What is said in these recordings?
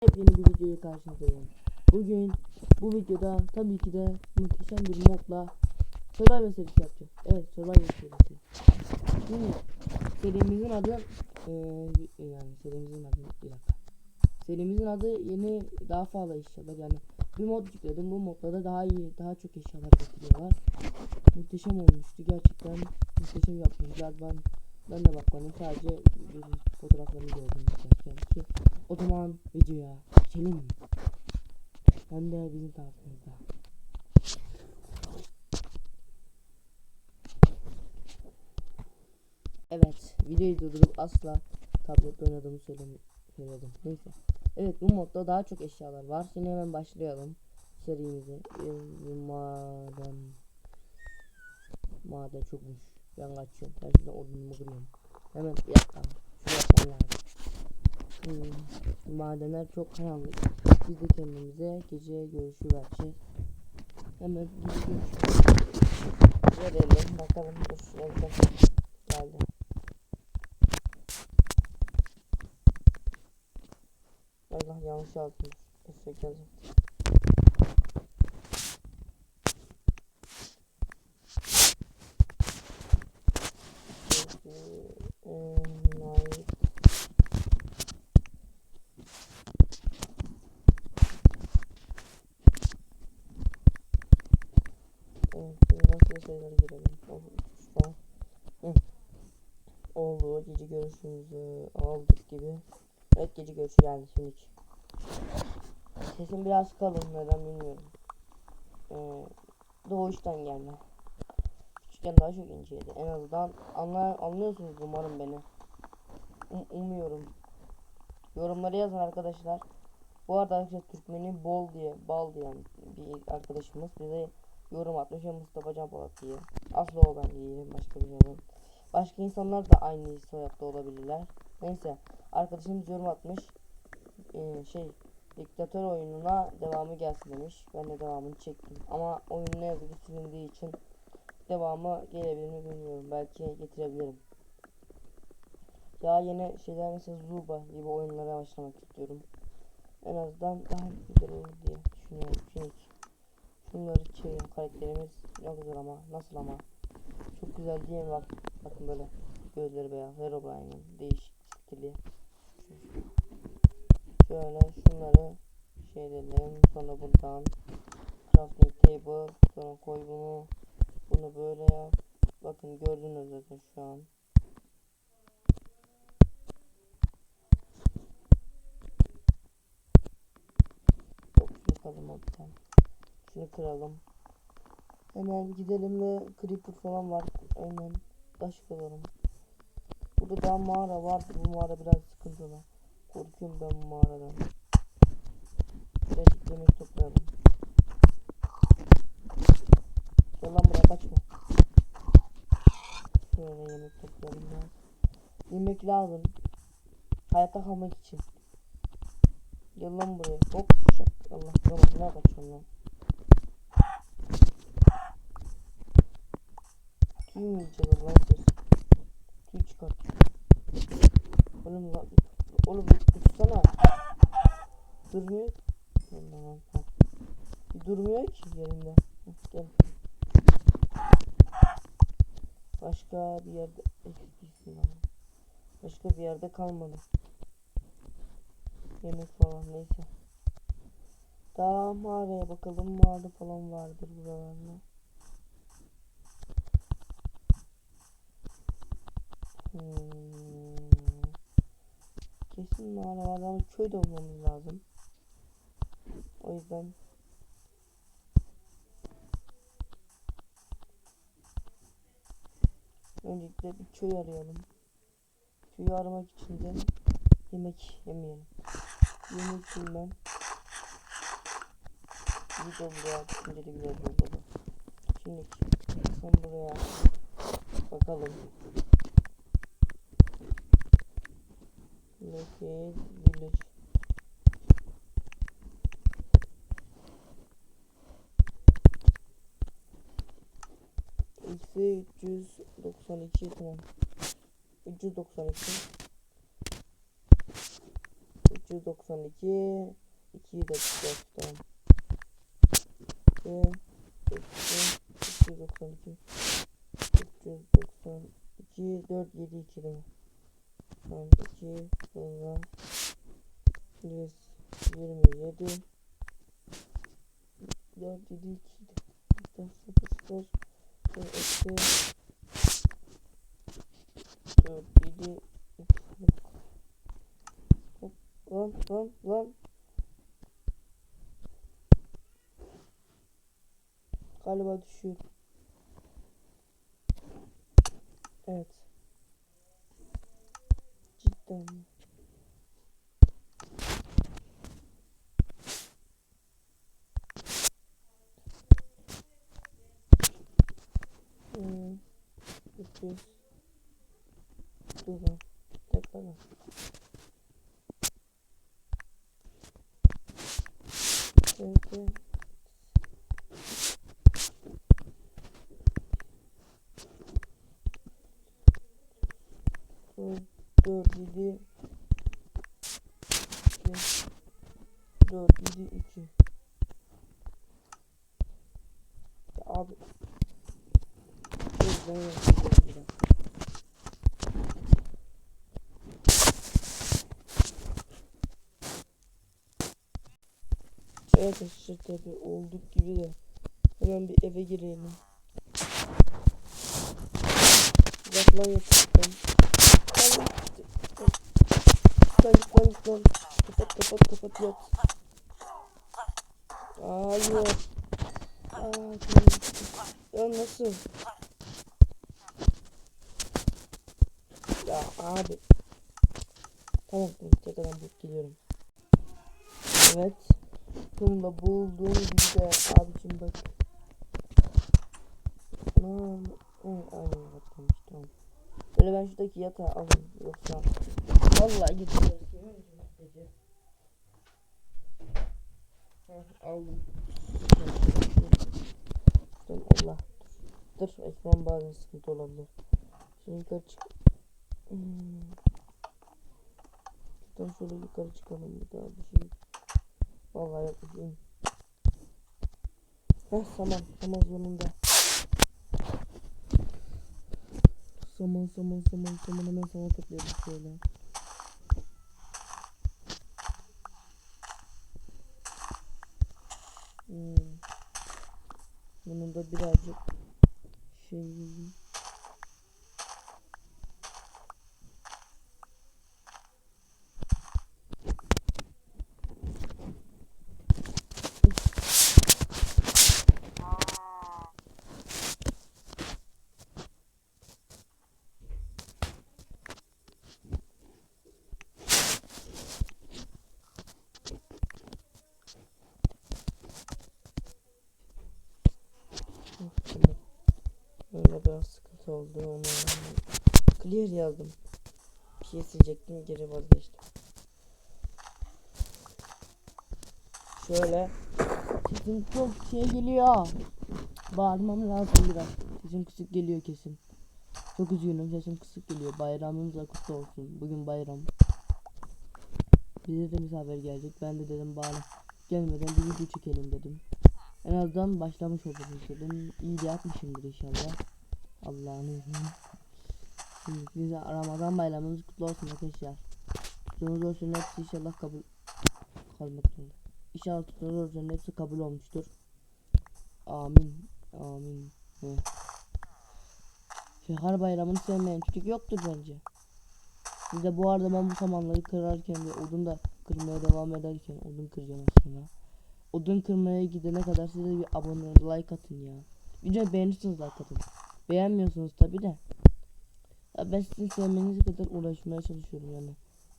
Yeni bir videoya karşınızdayım. Bugün bu videoda tabii ki de muhteşem bir modla Survivor serisi yapacağız. Evet Survivor serisi. Şimdi serimizin adı eee yani serimizin adı bir dakika. Serimizin adı yeni daha fazla eşyalar yani bir mod yükledim. Bu modda da daha iyi daha çok eşyalar getiriyorlar. Muhteşem olmuştu gerçekten muhteşem yapmışlar. Ben ben de bakmadım sadece bir fotoğraflarını gördüm izlerken o zaman videoya geçelim? Hem de bizim tarafımızda. Evet, videoyu durdurup asla tablet oynadığımı söyledim. Neyse. Evet, bu modda daha çok eşyalar var. Şimdi hemen başlayalım serimize. Ee, maden maden çokmuş. Ben. Ben şimdi odunumu kırıyorum. Hemen bir dakika. Şunu yapmam lazım. Hmm, madenler çok karanlık. Biz de kendimize gece görüşü vereceğiz. Hemen gece verelim. Bakalım dur. Evden geldi. Allah yanlış yazmış. Eşek yazım. Night Evet, şimdi nasıl şeyler girelim. Oh, şu an. Hı. Oldu. Gece görüşümüzü aldık gibi. Evet gece görüşü geldi şimdi. Sesim biraz kalın neden bilmiyorum. Ee, doğuştan gelme. Küçükken daha çok inceydi. En azından anla, anlıyorsunuz umarım beni. Um- umuyorum. Yorumlara yazın arkadaşlar. Bu arada arkadaşlar Türkmeni bol diye bal diyen bir arkadaşımız bize yorum atmış ve Mustafa Can Polat diye. Asla o ben değilim başka bir yorum. Başka insanlar da aynı soyadda olabilirler. Neyse arkadaşımız yorum atmış. Ee, şey diktatör oyununa devamı gelsin demiş. Ben de devamını çektim. Ama oyun ne yazık ki silindiği için devamı gelebilir mi bilmiyorum. Belki getirebilirim. Ya yeni şeyler mesela Zuba gibi oyunlara başlamak istiyorum. En azından daha güzel olur diye düşünüyorum. Çünkü şunları çevirin karakterimiz ne güzel ama nasıl ama çok güzel değil mi bak bakın böyle gözleri beyaz. Herobrine'in değişik stili. Şöyle şunları şey edelim. Sonra buradan crafting table. Sonra koy bunu. Bunu böyle yap. Bakın gördünüz zaten şu an. Bir tane şunu kıralım. Hemen gidelim ve creeper falan var. Hemen taş kıralım. Burada daha mağara var. Bu mağara biraz sıkıntılı. Korkuyorum ben bu mağaradan. Birazcık yemek toplayalım. Gel lan buraya kaçma. Şöyle yemek toplayalım ya. Yemek lazım. Hayatta kalmak için. Gel lan buraya. Hop. Allah vuramadım. Ne kaçıyorum lan. Yiyeceğiz lan siz? Tüy çıkart. Oğlum lan. Oğlum tutsana. Durmuyor. Bir durmuyor ki yerinde. Gel. Başka bir yerde ama. Başka bir yerde kalmadı. Yemek falan neyse. Daha mağaraya bakalım. Mağara falan vardır buralarda. Kesin mağara var ama köyde olmamız lazım. O yüzden öncelikle bir köy arayalım. Köyü aramak için de yemek yemeyelim. Yemek yiyeyim Bir de buraya düşünce de güzel oldu. Şimdi sen buraya bakalım. Naked Village. Eksi 392 tamam. 392 3 392 2'yi de göster. 2 392 392 4 7 2 değil mi? Tamam 2 sonra 127 4 7 2 0 0 0 eksi 4 7 Hop lan lan lan Galiba düşüyor. Evet. Cidden 7 2 ya abi. Dur ben yapacağım Evet işte tabi olduk gibi de. Hemen bir eve girelim. Uzaklan yataktan Lan git lan git lan Kapat kapat kapat yat. Hayır. Aa, tamam. Ya nasıl? Ya abi. Tamam tamam tekrardan bulup geliyorum. Evet. Sonunda bulduğum gibi de abicim bak. Hı, aynen yapmamış tamam. Böyle ben şuradaki yatağı alayım yoksa vallahi gideceğiz. Heh, aldım. Dur Allah. Dur ekran bazen sıkıntı olabilir. Şimdi yukarı çık. Hmm. Şuradan şöyle yukarı çıkalım bir daha bir şey. Vallahi yapayım. Heh saman saman sonunda. Saman saman saman saman hemen saman toplayalım şöyle. Hmm. Bunun da birazcık şey Tamam. Öyle biraz sıkıntı oldu onu clear yazdım. Bir şey geri vazgeçtim. Şöyle sesim çok şey geliyor. Bağırmam lazım biraz. Sesim kısık geliyor kesin. Çok üzgünüm sesim kısık geliyor. Bayramınız da kutlu olsun. Bugün bayram. Bize de misafir gelecek. Ben de dedim bari gelmeden bir video çekelim dedim. En azından başlamış oluruz dedim. İyi de yapmışımdır inşallah. Allah'ın izniyle. Bize Ramazan bayramınız kutlu olsun arkadaşlar. Tutunuz olsun hepsi inşallah kabul kalmak. İnşallah tutunuz olsun hepsi kabul olmuştur. Amin. Amin. Heh. Şehar bayramını sevmeyen çocuk yoktur bence. Bir de bu arada ben bu samanları kırarken ve odun da kırmaya devam ederken odun kıracağım aslında. Odun kırmaya gidene kadar size bir abone like atın ya. Videoyu beğenirseniz like atın. Beğenmiyorsunuz tabi de. Ya ben sizin sevmeniz kadar uğraşmaya çalışıyorum yani.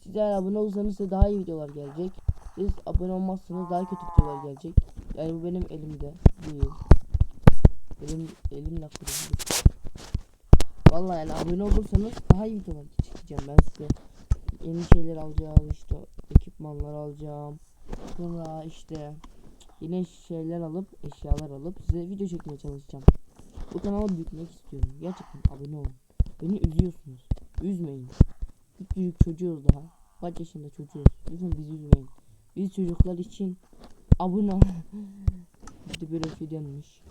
Siz eğer abone olursanız size daha iyi videolar gelecek. Siz abone olmazsanız daha kötü videolar gelecek. Yani bu benim elimde değil. Elim, elimle kuruldu. Vallahi yani abone olursanız daha iyi videolar çekeceğim ben size. Yeni şeyler alacağım işte ekipmanlar alacağım. Sonra işte yine şeyler alıp eşyalar alıp size video çekmeye çalışacağım. Bu kanalı büyütmek istiyorum. Gerçekten abone olun. Beni üzüyorsunuz. Üzmeyin. Küçücük çocuğuz daha. kaç yaşında çocuğuz. Lütfen bizi üzmeyin. Biz çocuklar için abone ol. Bir de böyle şey denmiş.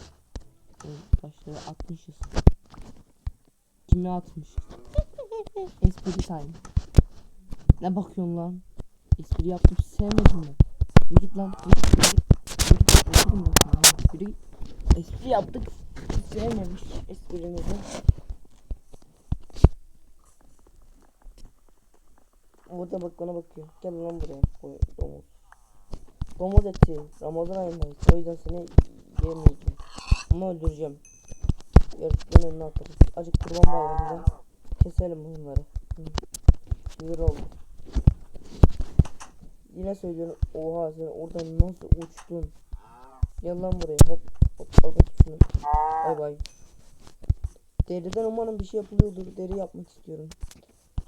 Evet, Başları atmışız. Kime atmışız? Espri time. Ne bakıyorsun lan? Espri yaptım sevmedin mi? Git lan. Git. Espri yaptık. Sevmemiş esprimizi. Orada bak bana bakıyor. Gel lan buraya. Koy, domuz. Domuz eti. Ramazan ayındayız. O yüzden seni yemeyeceğim. Ama öldüreceğim. Yaratıkların önüne atarız. Acık kurban bayramında keselim bunları. Güzel oldu. Yine söylüyorum. Oha sen oradan nasıl uçtun? Gel lan buraya. Hop. Hop al bakayım şunu. Bay bay. Deriden umarım bir şey yapılıyordur. Deri yapmak istiyorum.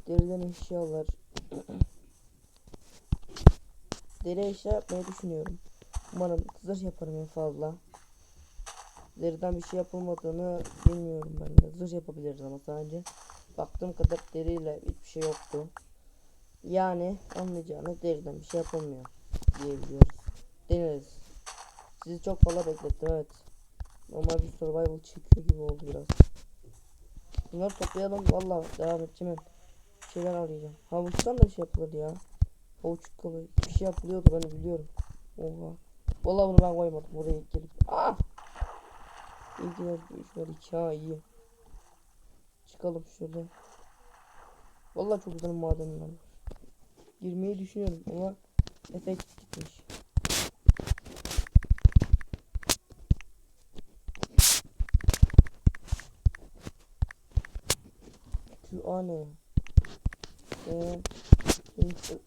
Deriden eşyalar. Deri eşya yapmayı düşünüyorum. Umarım zırh yaparım en fazla. Deriden bir şey yapılmadığını bilmiyorum ben de. Zırh yapabiliriz ama sadece. Baktığım kadar deriyle hiçbir şey yoktu. Yani anlayacağınız deriden bir şey yapılmıyor diyebiliyoruz. Deneriz. Sizi çok fazla beklettim evet. Normal bir survival çekiyor gibi oldu biraz. Bunları toplayalım valla devam edeceğim. Bir şeyler arayacağım. Havuçtan da şey yapılır ya. Havuç kalı bir şey yapılıyordu ben biliyorum. Oha. Valla bunu ben koymadım buraya gelip. Ah! İyi ki de şöyle iki ha iyi. Çıkalım şöyle. Valla çok güzel madenler var. Girmeyi düşünüyorum ama efekt gitmiş. Şu an ne? Ee,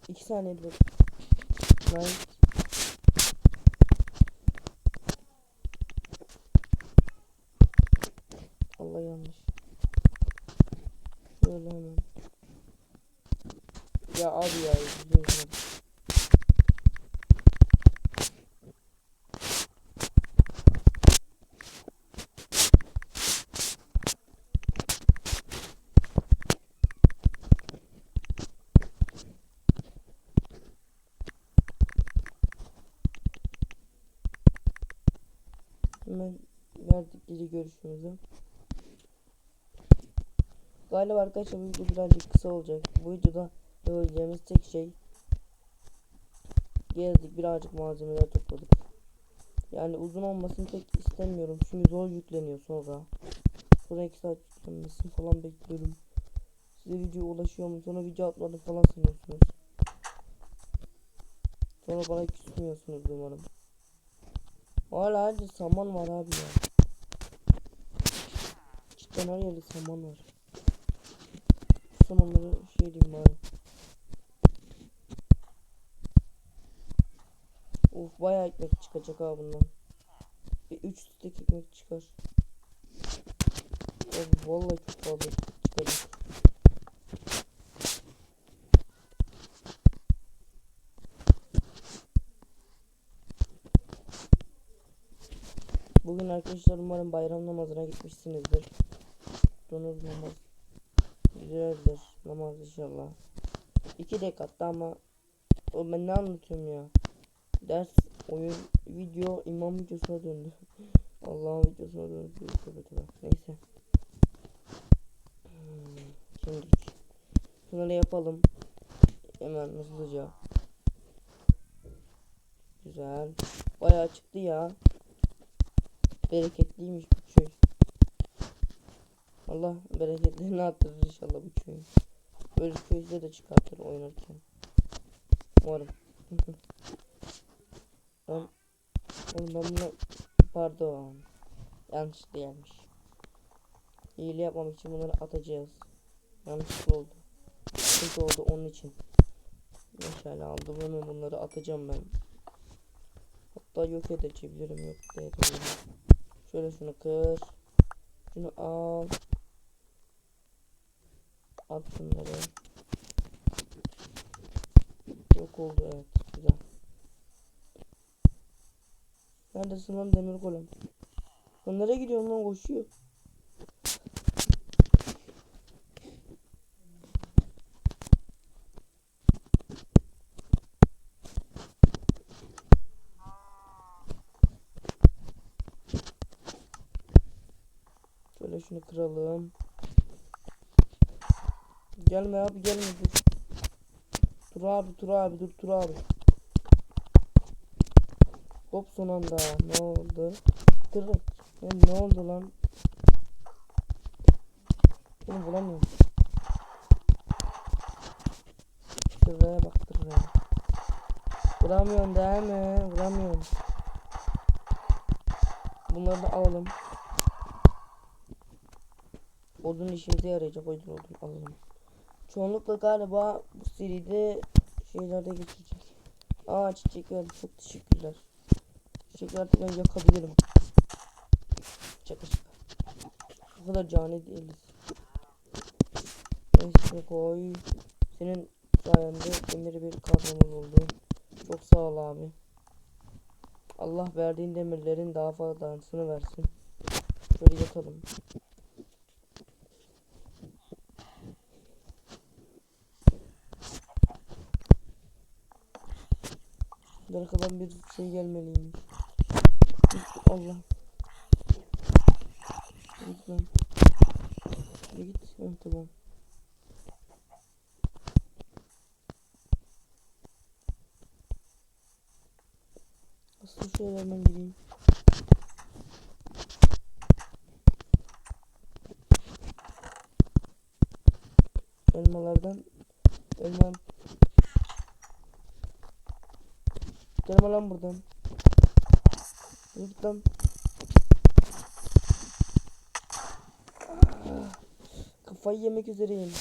iki- saniye dur. Nice. Allah yanlış. Şöyle hemen. Ya abi ya. üzülüyorum. Hemen verdik geri görüşümüzü. Galiba arkadaşlar bu video birazcık kısa olacak. Bu videoda yapabileceğimiz tek şey gezdik birazcık malzemeler topladık. Yani uzun olmasını pek istemiyorum çünkü zor yükleniyor sonra. Sonra 2 saat yüklenmesini falan bekliyorum. Size video ulaşıyor mu? Sonra video atmadım falan sanıyorsunuz. Sonra bana küsmüyorsunuz umarım. Hala hadi saman var abi ya. Cidden her yerde saman var. Samanları şey diyeyim bari. Of bayağı ekmek çıkacak ha bundan. Bir 3 stek ekmek çıkar. Of vallahi çok fazla çıkacak. Bugün arkadaşlar umarım bayram namazına gitmişsinizdir. Donuz namaz. Güzeldir namaz inşallah. İki rekatta ama o ben ne anlatıyorum ya. Ders, oyun, video, imam videosuna döndü. Allah'ın videosuna döndü. Neyse. Hmm, Şimdi şunları yapalım. Hemen hızlıca. Güzel. Bayağı çıktı ya. Bereketliymiş bu köy. Allah bereketlerini arttırır inşallah bu köyün. Böyle köyde de çıkartır oynarken. Umarım. ben, oğlum ben bunu pardon. Yanlışlıkla gelmiş. Hile yapmamak için bunları atacağız. Yanlışlıkla oldu. Çünkü oldu onun için. Meşale aldım hemen bunları atacağım ben. Hatta yok edebilirim yok edebilirim. Şöyle şunu kır. Şunu al. At şunları. Yok oldu evet. Güzel. Neredesin lan demir golem? Lan nereye gidiyorsun lan koşuyor. Şunu kıralım. Gelme abi gelme dur. Dur abi dur abi dur dur abi. Hop son anda ne oldu? Kırık. Ya ne oldu lan? Bunu bulamıyorum. Şuraya bak şuraya. Vuramıyorsun değil mi? Vuramıyorum. Bunları da alalım. Odun işimize yarayacak o yüzden odun alalım. Çoğunlukla galiba bu seride şeylerde geçecek. Aa çiçek verdi çok teşekkürler. Çiçekler artık ben yakabilirim. Şaka şaka. O kadar cani değiliz. Neyse koy. Senin sayende demir bir kadromuz oldu. Çok sağ ol abi. Allah verdiğin demirlerin daha fazlasını versin. Şöyle yatalım. Arkadan bir şey gelmeliymiş. Allah. Şuraya git. Heh, tamam. Aslında şöyle hemen gideyim. Gelme lan buradan. Ah, Kafayı yemek üzereyim.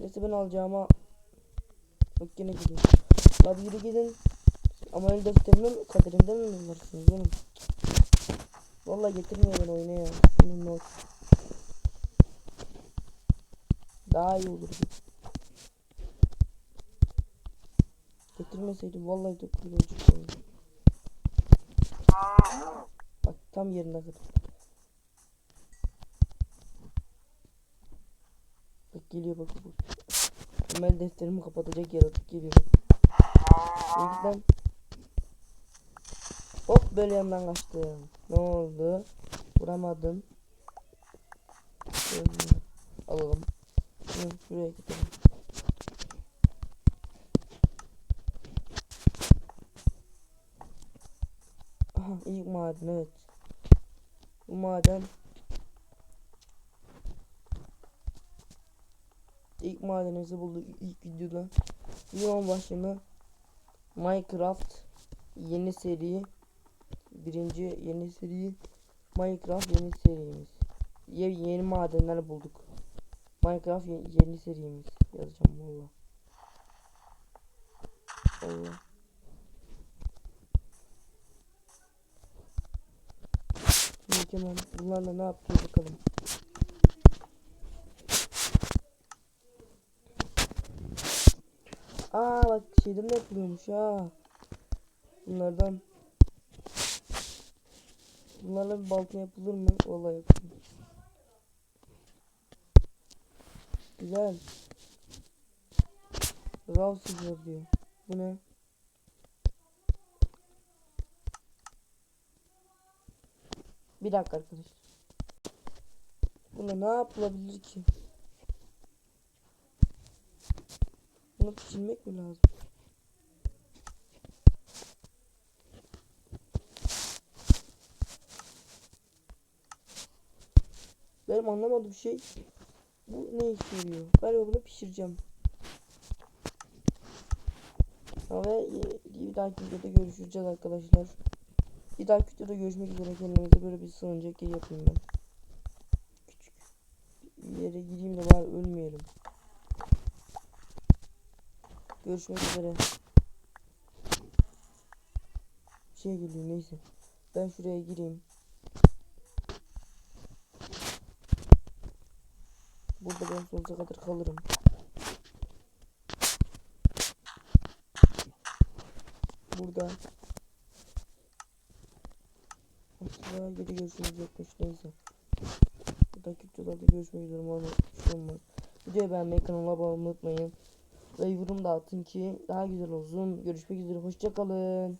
Neyse ben alacağıma Bak yine gidiyor. Hadi yürü gidin. Ama el defterimin kaderinde mi varsınız oğlum? Vallahi getirmiyor beni oyuna ya. Daha iyi olurdu. Getirmeseydi vallahi oyun. Bak tam yerine kadar. Bak geliyor bak bak. Temel defterimi kapatacak yaratık geliyor lan. Hop böyle yandan kaçtım. Ne oldu? Vuramadım. Şöyle alalım. Şuraya gidelim. İlk maden evet. Bu maden ilk madenimizi bulduk ilk videoda. Videonun başlığını Minecraft yeni seri birinci yeni seri Minecraft yeni serimiz. Ye yeni madenler bulduk. Minecraft ye yeni serimiz yazacağım valla. Allah. Hemen bunlarla ne yapacağız bakalım. Aa bak şeyden de yapılıyormuş ha. Bunlardan. Bunlarla bir balta yapılır mı? Vallahi yapılır. Güzel. Raw silver diyor. Bu ne? Bir dakika arkadaşlar. Buna ne yapılabilir ki? Bunu pişirmek mi lazım? Benim anlamadığım şey bu ne işe yarıyor? Ben bunu pişireceğim. Ve bir dahaki videoda görüşeceğiz arkadaşlar. Bir dahaki videoda görüşmek üzere kendimize böyle bir sığınacak yer yapayım ben. Küçük bir yere gireyim de bari ölmeyelim. Görüşmek üzere. Bir şey geliyor neyse. Ben şuraya gireyim. Burada ben sonsuza kadar kalırım. Burada. Aslında geri görüşümüz yokmuş neyse. Buradaki videolarda görüşmek üzere umarım olmaz. Videoyu beğenmeyi kanala abone olmayı unutmayın. Ve yorum da atın ki daha güzel olsun. Görüşmek üzere hoşçakalın.